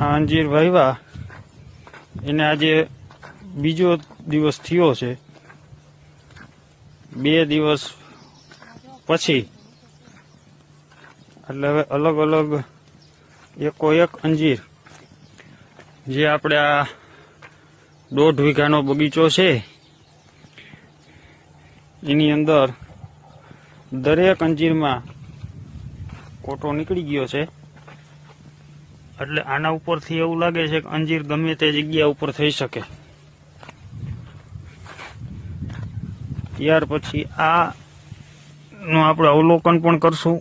અંજીર વાવ્યા એને આજે બીજો દિવસ થયો છે. બે દિવસ પછી. એટલે હવે અલગ અલગ એકો એક અંજીર. જે આપણે આ દોઢ વીઘાનો બગીચો છે. એની અંદર દરેક અંજીરમાં કોટો નીકળી ગયો છે. એટલે આના ઉપરથી એવું લાગે છે કે અંજીર ગમે તે જગ્યા ઉપર થઈ શકે. ત્યાર પછી આ નું આપણે અવલોકન પણ કરશું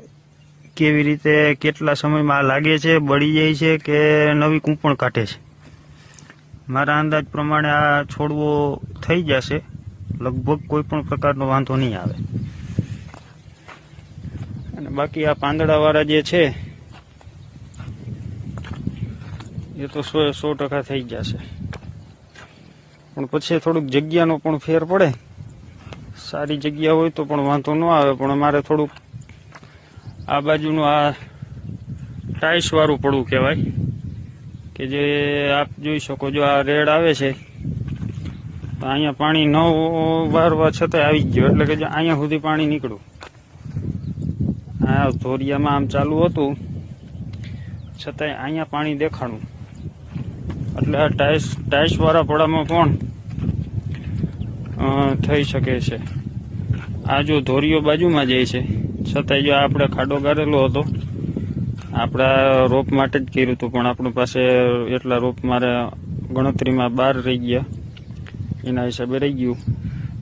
કેવી રીતે કેટલા સમયમાં આ લાગે છે, બળી જાય છે કે નવી કૂંપણ કાઢે છે. મારા અંદાજ પ્રમાણે આ છોડવો થઈ જશે. લગભગ કોઈ પણ પ્રકારનો વાંધો નહીં આવે. અને બાકી આ પાંદડાવાળા જે છે એ તો સો સો ટકા થઈ જશે. પણ પછી થોડુંક જગ્યાનો પણ ફેર પડે. સારી જગ્યા હોય તો પણ વાંધો ન આવે, પણ મારે થોડુંક આ બાજુનું આ ટાઈસવાળું પડવું કહેવાય. કે જે આપ જોઈ શકો જો આ રેડ આવે છે, તો અહીંયા પાણી ન વારવા છતાંય આવી ગયો, એટલે કે અહીંયા સુધી પાણી નીકળ્યું. આ ધોરિયામાં આમ ચાલુ હતું, છતાંય અહીંયા પાણી દેખાણું. એટલે આ ટાઈસ ટાઈસવાળા પડામાં પણ થઈ શકે છે. આ જો ધોરીઓ બાજુમાં જાય છે, છતાંય જો આપણે ખાડો ગાળેલો હતો, આપણા રોપ માટે જ કર્યું હતું, પણ આપણી પાસે એટલા રોપ મારે ગણતરીમાં બહાર રહી ગયા. એના હિસાબે રહી ગયું.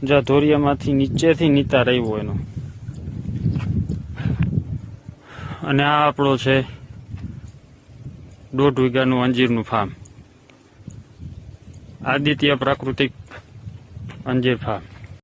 જ્યાં ધોરિયામાંથી નીચેથી નીતા રહ્યો એનો. અને આ આપણો છે દોઢ વીઘાનું અંજીરનું ફાર્મ. આદિત્ય પ્રાકૃતિક અંજીર ફાર્મ